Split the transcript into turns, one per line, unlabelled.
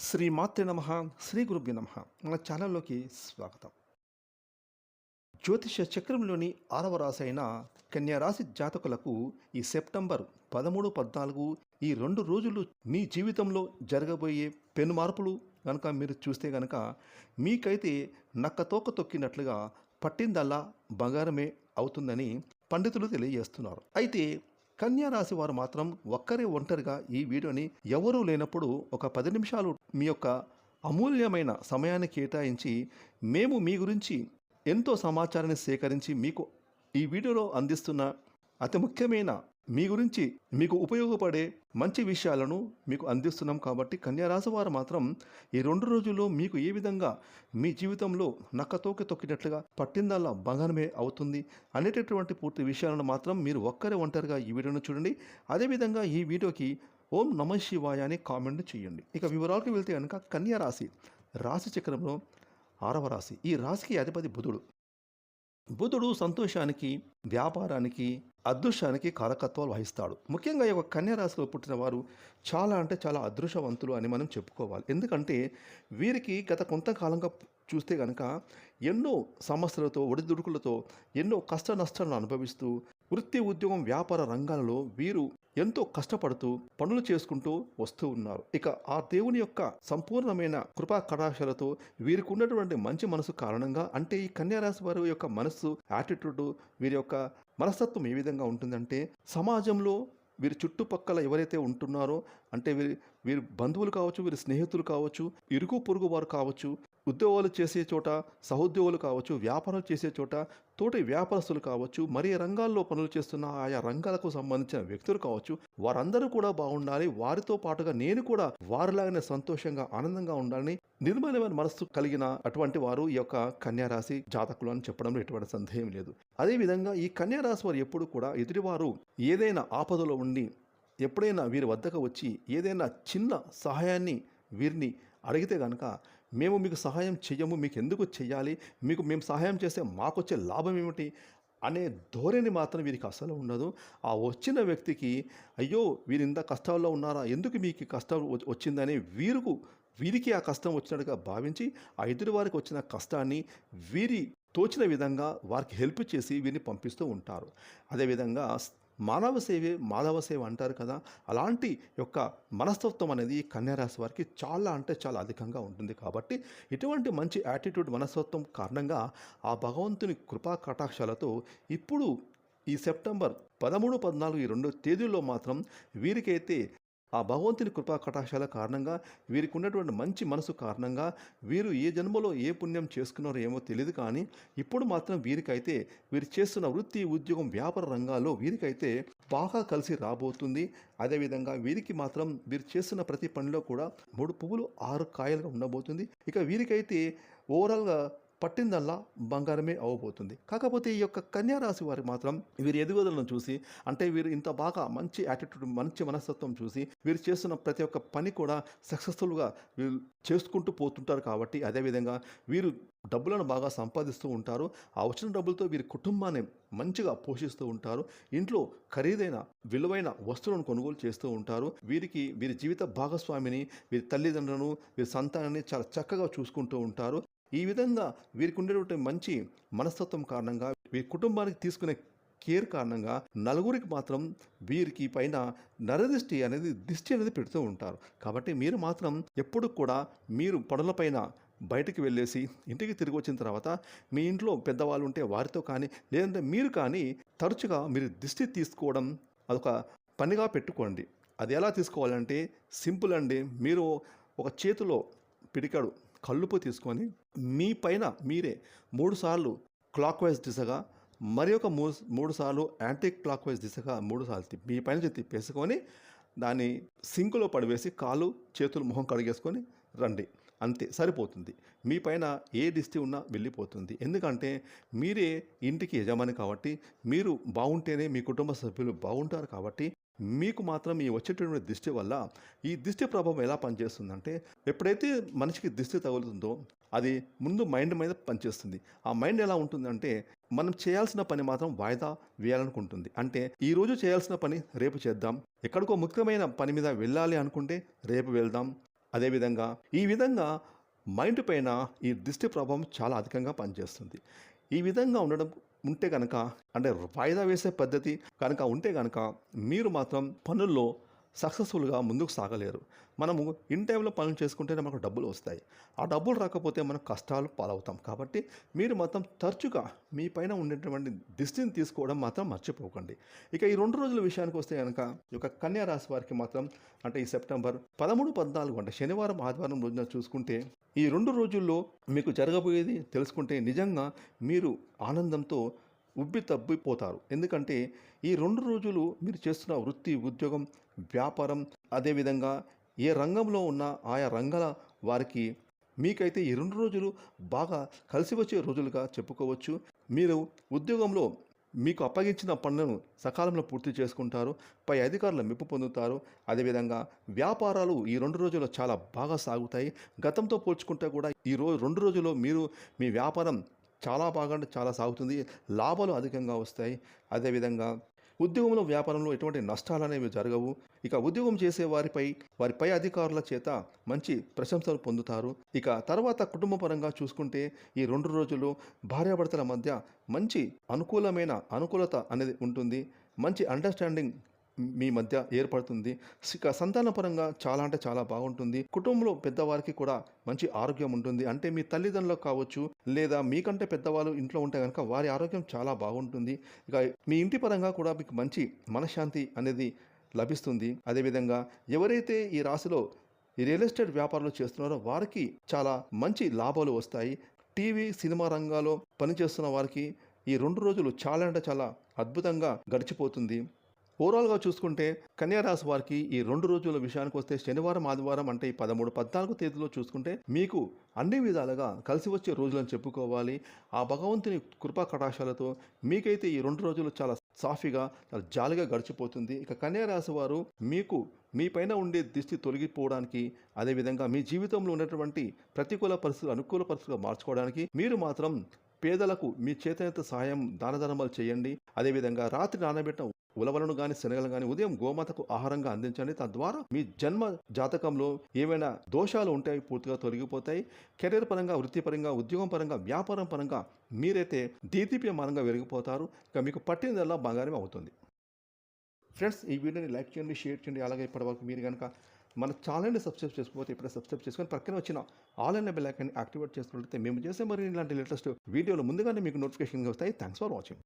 శ్రీ మాతృ నమ శ్రీ గురుభ్య నమ. మన ఛానల్లోకి స్వాగతం. జ్యోతిష చక్రంలోని ఆరవ రాశి అయిన కన్యారాశి జాతకులకు ఈ సెప్టెంబర్ పదమూడు పద్నాలుగు ఈ రెండు రోజులు మీ జీవితంలో జరగబోయే పెను మార్పులు కనుక మీరు చూస్తే కనుక మీకైతే నక్కతోక తొక్కినట్లుగా పట్టిందల్లా బంగారమే అవుతుందని పండితులు తెలియజేస్తున్నారు. అయితే కన్యా రాశి వారు మాత్రం ఒక్కరే ఒంటరిగా ఈ వీడియోని ఎవరూ లేనప్పుడు ఒక పది నిమిషాలు మీ యొక్క అమూల్యమైన సమయాన్ని కేటాయించి మేము మీ గురించి ఎంతో సమాచారాన్ని సేకరించి మీకు ఈ వీడియోలో అందిస్తున్న అతి ముఖ్యమైన మీ గురించి మీకు ఉపయోగపడే మంచి విషయాలను మీకు అందిస్తున్నాం కాబట్టి కన్యారాశి వారు మాత్రం ఈ రెండు రోజుల్లో మీకు ఏ విధంగా మీ జీవితంలో నక్కతోకి తొక్కినట్లుగా పట్టిందల్లా బంగారమే అవుతుంది అనేటటువంటి పూర్తి విషయాలను మాత్రం మీరు ఒక్కరే ఒంటరిగా ఈ వీడియోను చూడండి. అదేవిధంగా ఈ వీడియోకి ఓం నమ శివాయ అని కామెంట్ చేయండి. ఇక వివరాలకు వెళ్తే కనుక కన్యా రాశి రాశి చక్రంలో ఆరవ రాశి. ఈ రాశికి అధిపతి బుధుడు. బుధుడు సంతోషానికి వ్యాపారానికి అదృష్టానికి కారకత్వాలు వహిస్తాడు. ముఖ్యంగా ఈ యొక్క కన్యరాశిలో పుట్టిన వారు చాలా అంటే చాలా అదృష్టవంతులు అని మనం చెప్పుకోవాలి. ఎందుకంటే వీరికి గత కొంతకాలంగా చూస్తే కనుక ఎన్నో సమస్యలతో ఒడిదుడుకులతో ఎన్నో కష్ట నష్టాలను అనుభవిస్తూ వృత్తి ఉద్యోగం వ్యాపార రంగాలలో వీరు ఎంతో కష్టపడుతూ పనులు చేసుకుంటూ వస్తూ ఉన్నారు. ఇక ఆ దేవుని యొక్క సంపూర్ణమైన కృపా కటాక్షలతో వీరికి ఉన్నటువంటి మంచి మనసు కారణంగా అంటే ఈ కన్యారాశి వారి యొక్క మనస్సు యాటిట్యూడ్ వీరి యొక్క మనస్తత్వం ఏ విధంగా ఉంటుందంటే సమాజంలో వీరి చుట్టుపక్కల ఎవరైతే ఉంటున్నారో అంటే వీరి వీరు బంధువులు కావచ్చు వీరి స్నేహితులు కావచ్చు ఇరుగు పొరుగు వారు కావచ్చు ఉద్యోగాలు చేసే చోట సహోద్యోగులు కావచ్చు వ్యాపారాలు చేసే చోట తోటి వ్యాపారస్తులు కావచ్చు మరి రంగాల్లో పనులు చేస్తున్న ఆయా రంగాలకు సంబంధించిన వ్యక్తులు కావచ్చు వారందరూ కూడా బాగుండాలి. వారితో పాటుగా నేను కూడా వారిలాగానే సంతోషంగా ఆనందంగా ఉండాలని నిర్మలమైన మనస్సు కలిగిన అటువంటి వారు ఈ యొక్క కన్యారాశి జాతకులు అని చెప్పడంలో ఎటువంటి సందేహం లేదు. అదేవిధంగా ఈ కన్యారాశి వారు ఎప్పుడు కూడా ఎదుటివారు ఏదైనా ఆపదలో ఉండి ఎప్పుడైనా వీరి వద్దకు వచ్చి ఏదైనా చిన్న సహాయాన్ని వీరిని అడిగితే కనుక మేము మీకు సహాయం చెయ్యము మీకు ఎందుకు చెయ్యాలి? మీకు మేము సహాయం చేస్తే మాకొచ్చే లాభం ఏమిటి? అనే ధోరణి మాత్రం వీరికి అసలు ఉండదు. ఆ వచ్చిన వ్యక్తికి అయ్యో వీరు ఇంత కష్టాల్లో ఉన్నారా? ఎందుకు మీకు కష్టం వచ్చిందని? వీరుకు వీరికి ఆ కష్టం వచ్చినట్టుగా భావించి ఆ ఎదుటి వారికి వచ్చిన కష్టాన్ని వీరి తోచిన విధంగా వారికి హెల్ప్ చేసి వీరిని పంపిస్తూ ఉంటారు. అదేవిధంగా మానవ సేవే మాధవ సేవ అంటారు కదా. అలాంటి యొక్క మనస్తత్వం అనేది ఈ కన్యారాశి వారికి చాలా అంటే చాలా అధికంగా ఉంటుంది కాబట్టి ఇటువంటి మంచి యాటిట్యూడ్ మనస్తత్వం కారణంగా ఆ భగవంతుని కృపా కటాక్షాలతో ఇప్పుడు ఈ సెప్టెంబర్ పదమూడు పద్నాలుగు ఈ రెండు తేదీల్లో మాత్రం వీరికైతే ఆ భగవంతుని కృపా కటాక్షాల కారణంగా వీరికి ఉన్నటువంటి మంచి మనసు కారణంగా వీరు ఏ జన్మలో ఏ పుణ్యం చేసుకున్నారో ఏమో తెలియదు కానీ ఇప్పుడు మాత్రం వీరికైతే వీరు చేస్తున్న వృత్తి ఉద్యోగం వ్యాపార రంగాల్లో వీరికైతే బాగా కలిసి రాబోతుంది. అదేవిధంగా వీరికి మాత్రం వీరు చేస్తున్న ప్రతి పనిలో కూడా మూడు పువ్వులు ఆరు కాయలుగా ఉండబోతుంది. ఇక వీరికైతే ఓవరాల్గా పట్టిందల్లా బంగారమే అవ్వబోతుంది. కాకపోతే ఈ యొక్క కన్యారాశి వారికి మాత్రం వీరి ఎదుగుదలను చూసి అంటే వీరు ఇంత బాగా మంచి యాటిట్యూడ్ మంచి మనస్తత్వం చూసి వీరు చేస్తున్న ప్రతి ఒక్క పని కూడా సక్సెస్ఫుల్గా వీరు చేసుకుంటూ పోతుంటారు కాబట్టి అదేవిధంగా వీరు డబ్బులను బాగా సంపాదిస్తూ ఉంటారు. ఆ వచ్చిన డబ్బులతో వీరి కుటుంబాన్ని మంచిగా పోషిస్తూ ఉంటారు. ఇంట్లో ఖరీదైన విలువైన వస్తువులను కొనుగోలు చేస్తూ ఉంటారు. వీరికి వీరి జీవిత భాగస్వామిని వీరి తల్లిదండ్రులను వీరి సంతానాన్ని చాలా చక్కగా చూసుకుంటూ ఉంటారు. ఈ విధంగా వీరికి ఉండేటువంటి మంచి మనస్తత్వం కారణంగా వీరి కుటుంబానికి తీసుకునే కేర్ కారణంగా నలుగురికి మాత్రం వీరికి పైన నరదిష్టి అనేది దిష్టి అనేది పెడుతూ ఉంటారు. కాబట్టి మీరు మాత్రం ఎప్పుడు కూడా మీరు పనులపైన బయటికి వెళ్ళేసి ఇంటికి తిరిగి వచ్చిన తర్వాత మీ ఇంట్లో పెద్దవాళ్ళు ఉంటే వారితో కానీ లేదంటే మీరు కానీ తరచుగా మీరు దిష్టి తీసుకోవడం అదొక పనిగా పెట్టుకోండి. అది ఎలా తీసుకోవాలంటే సింపుల్ అండి. మీరు ఒక చేతిలో పిడికాడు కల్లుపు తీసుకొని మీ పైన మీరే మూడుసార్లు క్లాక్ వైజ్ దిశగా మరి ఒక మూడు మూడు సార్లు యాంటీ క్లాక్ వైజ్ దిశగా మూడు సార్లు తిప్పి మీ పైన తిప్పేసుకొని దాన్ని సింకులో పడివేసి కాలు చేతులు మొహం కడిగేసుకొని రండి. అంతే సరిపోతుంది. మీ పైన ఏ దిష్టి ఉన్నా వెళ్ళిపోతుంది. ఎందుకంటే మీరే ఇంటికి యజమాని కాబట్టి మీరు బాగుంటేనే మీ కుటుంబ సభ్యులు బాగుంటారు కాబట్టి మీకు మాత్రం ఈ వచ్చేటటువంటి దిష్టి వల్ల ఈ దిష్టి ప్రభావం ఎలా పనిచేస్తుందంటే ఎప్పుడైతే మనిషికి దిష్టి తగులుతుందో అది ముందు మైండ్ మీద పనిచేస్తుంది. ఆ మైండ్ ఎలా ఉంటుందంటే మనం చేయాల్సిన పని మాత్రం వాయిదా వేయాలనుకుంటుంది. అంటే ఈ రోజు చేయాల్సిన పని రేపు చేద్దాం. ఎక్కడికో ముఖ్యమైన పని మీద వెళ్ళాలి అనుకుంటే రేపు వెళ్దాం. అదేవిధంగా ఈ విధంగా మైండ్ పైన ఈ దిష్టి ప్రభావం చాలా అధికంగా పనిచేస్తుంది. ఈ విధంగా ఉండడం ఉంటే కనుక అంటే వాయిదా వేసే పద్ధతి కనుక ఉంటే కనుక మీరు మాత్రం పనుల్లో సక్సెస్ఫుల్గా ముందుకు సాగలేరు. మనము ఇన్ టైంలో పనులు చేసుకుంటేనే మనకు డబ్బులు వస్తాయి. ఆ డబ్బులు రాకపోతే మనం కష్టాలు పాలవుతాం. కాబట్టి మీరు మాత్రం తరచుగా మీ పైన ఉండేటువంటి దిష్టిని తీసుకోవడం మాత్రం మర్చిపోకండి. ఇక ఈ రెండు రోజుల విషయానికి వస్తే కనుక ఈ యొక్క కన్యా రాశి వారికి మాత్రం అంటే ఈ సెప్టెంబర్ పదమూడు పద్నాలుగు అంటే శనివారం ఆదివారం రోజున చూసుకుంటే ఈ రెండు రోజుల్లో మీకు జరగబోయేది తెలుసుకుంటే నిజంగా మీరు ఆనందంతో ఉబ్బి తబ్బిపోతారు ఎందుకంటే ఈ రెండు రోజులు మీరు చేస్తున్న వృత్తి ఉద్యోగం వ్యాపారం అదేవిధంగా ఏ రంగంలో ఉన్న ఆయా రంగాల వారికి మీకైతే ఈ రెండు రోజులు బాగా కలిసి వచ్చే రోజులుగా చెప్పుకోవచ్చు. మీరు ఉద్యోగంలో మీకు అప్పగించిన పనులను సకాలంలో పూర్తి చేసుకుంటారు పై అధికారుల మెప్పు పొందుతారు. అదేవిధంగా వ్యాపారాలు ఈ రెండు రోజుల్లో చాలా బాగా సాగుతాయి. గతంతో పోల్చుకుంటే కూడా ఈ రోజు రెండు రోజుల్లో మీరు మీ వ్యాపారం చాలా బాగా చాలా సాగుతుంది. లాభాలు అధికంగా వస్తాయి. అదేవిధంగా ఉద్యోగంలో వ్యాపారంలో ఎటువంటి నష్టాలు అనేవి జరగవు. ఇక ఉద్యోగం చేసే వారిపై వారి పై అధికారుల చేత మంచి ప్రశంసలు పొందుతారు. ఇక తర్వాత కుటుంబ పరంగా చూసుకుంటే ఈ రెండు రోజులు భార్యాభర్తల మధ్య మంచి అనుకూలమైన అనుకూలత అనేది ఉంటుంది. మంచి అండర్స్టాండింగ్ మీ మధ్య ఏర్పడుతుంది. ఇక సంతాన పరంగా చాలా అంటే చాలా బాగుంటుంది. కుటుంబంలో పెద్దవారికి కూడా మంచి ఆరోగ్యం ఉంటుంది. అంటే మీ తల్లిదండ్రులకు కావచ్చు లేదా మీకంటే పెద్దవాళ్ళు ఇంట్లో ఉంటే కనుక వారి ఆరోగ్యం చాలా బాగుంటుంది. ఇక మీ ఇంటి పరంగా కూడా మీకు మంచి మనశ్శాంతి అనేది లభిస్తుంది. అదేవిధంగా ఎవరైతే ఈ రాశిలో ఈ రియల్ ఎస్టేట్ వ్యాపారాలు చేస్తున్నారో వారికి చాలా మంచి లాభాలు వస్తాయి. టీవీ సినిమా రంగాల్లో పనిచేస్తున్న వారికి ఈ రెండు రోజులు చాలా అంటే చాలా అద్భుతంగా గడిచిపోతుంది. ఓవరాల్గా చూసుకుంటే కన్యారాశి వారికి ఈ రెండు రోజుల విషయానికి వస్తే శనివారం ఆదివారం అంటే ఈ పదమూడు పద్నాలుగు తేదీలో చూసుకుంటే మీకు అన్ని విధాలుగా కలిసి వచ్చే రోజులను చెప్పుకోవాలి. ఆ భగవంతుని కృపా కటాక్షాలతో మీకైతే ఈ రెండు రోజులు చాలా సాఫీగా చాలా జాలిగా గడిచిపోతుంది. ఇక కన్యారాశి వారు మీకు మీ పైన ఉండే దిష్టి తొలగిపోవడానికి అదేవిధంగా మీ జీవితంలో ఉన్నటువంటి ప్రతికూల పరిస్థితులు అనుకూల పరిస్థితులు మార్చుకోవడానికి మీరు మాత్రం పేదలకు మీ చేతనేత సహాయం దాన ధర్మాలు చేయండి. అదేవిధంగా రాత్రి నానబెట్టిన ఉలవలను కానీ శనగలను కానీ ఉదయం గోమాతకు ఆహారంగా అందించండి. తద్వారా మీ జన్మ జాతకంలో ఏవైనా దోషాలు ఉంటాయి పూర్తిగా తొలగిపోతాయి. కెరీర్ పరంగా వృత్తిపరంగా ఉద్యోగం పరంగా వ్యాపారం పరంగా మీరైతే దీదీప్యమానంగా వెలిగిపోతారు. ఇక మీకు పట్టినదల్లా బంగారం అవుతుంది. ఫ్రెండ్స్ ఈ వీడియోని లైక్ చేయండి షేర్ చేయండి. అలాగే ఇప్పటివరకు మీరు కనుక మన ఛానల్ని సబ్స్క్రైబ్ చేసుకోవచ్చు ఇప్పుడే సబ్స్క్రైబ్ చేసుకొని పక్కన వచ్చిన ఆల్ అయిన బెల్ ఐకాన్ని యాక్టివేట్ చేసుకున్నట్లయితే మేము చేసే మరి ఇలాంటి లేటెస్ట్ వీడియోలు ముందుగానే మీకు నోటిఫికేషన్ వస్తాయి. Thanks for watching